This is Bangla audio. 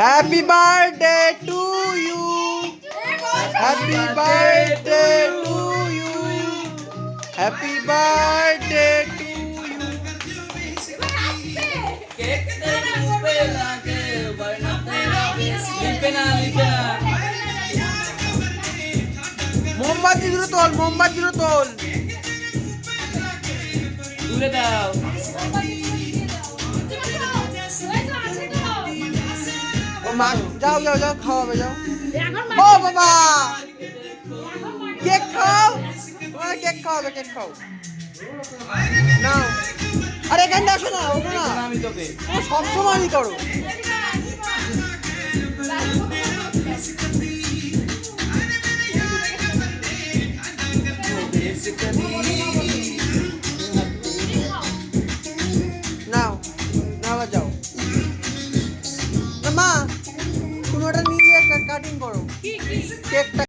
Happy birthday to you happy birthday to you happy birthday to মোমবাতি দূরে তোল, মোমবাতি দূরে তোল। দূরে দাও। মা যাও যাও যাও খাওয়াবে যাও। এখন ও বাবা! কেক খাও? তোমার কেক খাওয়াবে কেক খাও। নাও। আরে এখানটা আসো না ওঠো না। ও সবসময়ই করো। নাও কাটিং করো। কেকটা